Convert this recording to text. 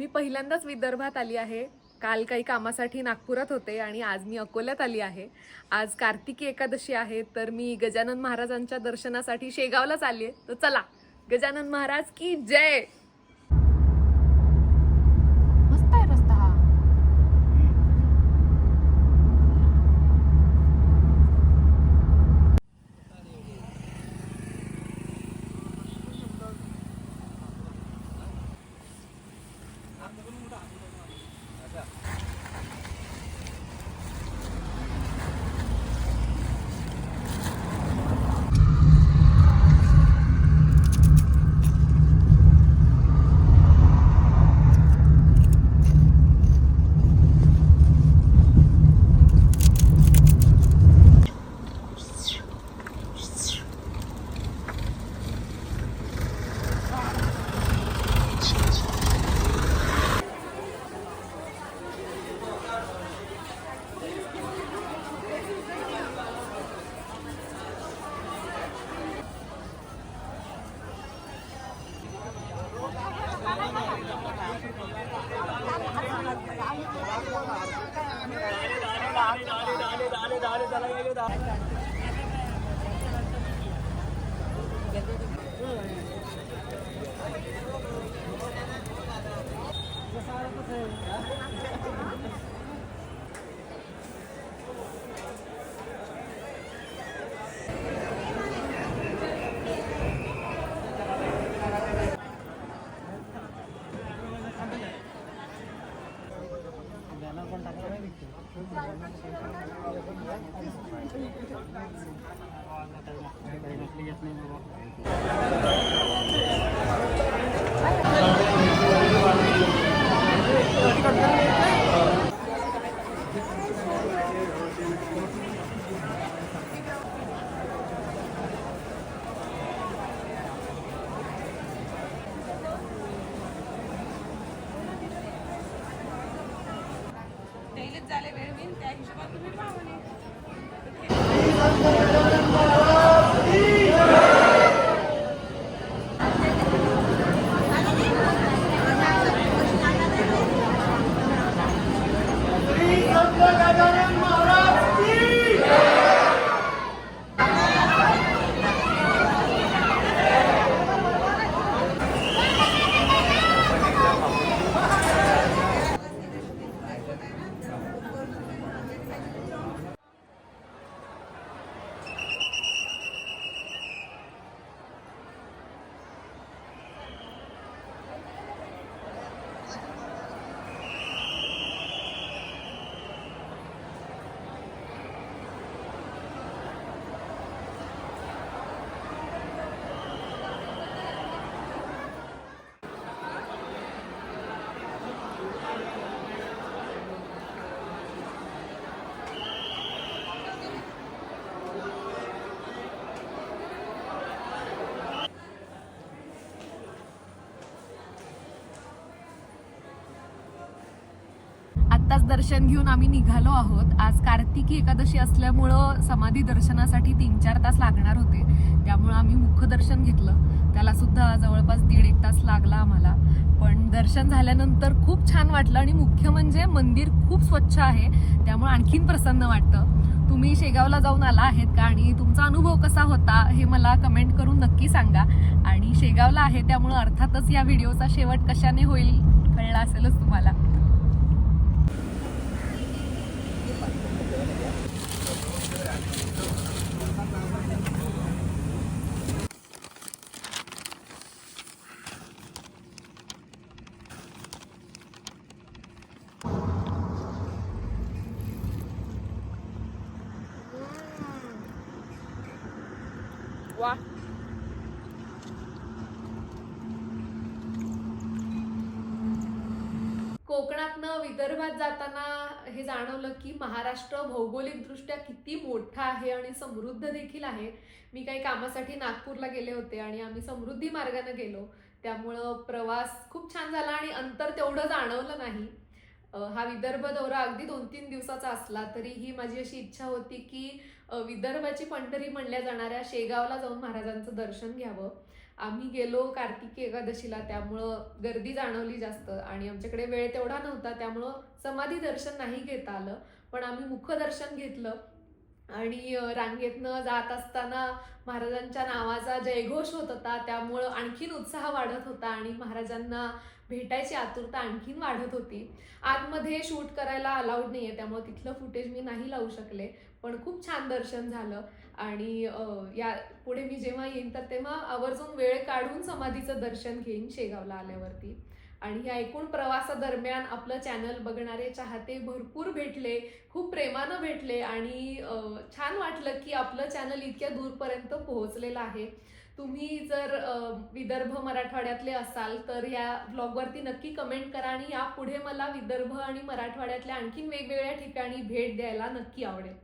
मी पहिल्यांदाच विदर्भात आली आहे. काल काही कामासाठी नागपुरात होते आणि आज मी अकोल्यात आली आहे. आज कार्तिकी एकादशी आहे तर मी गजानन महाराजांच्या दर्शनासाठी शेगावलाच आली आहे तर चला गजानन महाराज की जय! Gracias. घेत नाही आत्ताच दर्शन घेऊन आम्ही निघालो आहोत. आज कार्तिकी एकादशी असल्यामुळं समाधी दर्शनासाठी तीन चार तास लागणार होते. त्यामुळं आम्ही मुखदर्शन घेतलं. त्याला सुद्धा जवळपास दीड एक तास लागला आम्हाला. पण दर्शन झाल्यानंतर खूप छान वाटलं आणि मुख्य म्हणजे मंदिर खूप स्वच्छ आहे. त्यामुळे आणखीन प्रसन्न वाटतं. तुम्ही शेगावला जाऊन आला आहेत का आणि तुमचा अनुभव कसा होता हे मला कमेंट करून नक्की सांगा. आणि शेगावला आहे त्यामुळं अर्थातच या व्हिडिओचा शेवट कशाने होईल कळला असेलच तुम्हाला. कोकणातनं विदर्भात जाताना हे जाणवलं की महाराष्ट्र भौगोलिकदृष्ट्या किती मोठा आहे आणि समृद्ध देखील आहे. मी काही कामासाठी नागपूरला गेले होते आणि आम्ही समृद्धी मार्गाने गेलो. त्यामुळं प्रवास खूप छान झाला आणि अंतर तेवढं जाणवलं नाही. हा विदर्भ दौरा अगदी दोन तीन दिवसाचा असला तरी ही माझी अशी इच्छा होती की विदर्भाची पंढरी म्हणल्या जाणाऱ्या शेगावला जाऊन महाराजांचं दर्शन घ्यावं. आम्ही गेलो कार्तिकी एकादशीला त्यामुळं गर्दी जाणवली जास्त. आणि आमच्याकडे वेळ तेवढा नव्हता त्यामुळं समाधी दर्शन नाही घेता आलं. पण आम्ही मुखदर्शन घेतलं. आणि रांगेतनं जात असताना महाराजांच्या नावाचा जयघोष होत होता. त्यामुळं आणखीन उत्साह वाढत होता आणि महाराजांना भेटायची आतुरता आणखीन वाढत होती. आतमध्ये शूट करायला अलाउड नाही आहे त्यामुळे तिथलं फुटेज मी नाही लावू शकले. पण खूप छान दर्शन झालं. आणि या पुढे मी जेव्हा येईन तर तेव्हा आवर्जून वेळ काढून समाधीचं दर्शन घेईन शेगावला आल्यावरती. आणि या एकूण प्रवासादरम्यान आपलं चॅनल बघणारे चाहते भरपूर भेटले खूप प्रेमानं भेटले आणि छान वाटलं की आपलं चॅनल इतक्या दूरपर्यंत पोहोचलेलं आहे. तुम्ही जर विदर्भ मराठवाड्यातले असाल तर या ब्लॉगवरती नक्की कमेंट करा आणि यापुढे मला विदर्भ आणि मराठवाड्यातल्या आणखीन वेगवेगळ्या ठिकाणी भेट द्यायला नक्की आवडेल.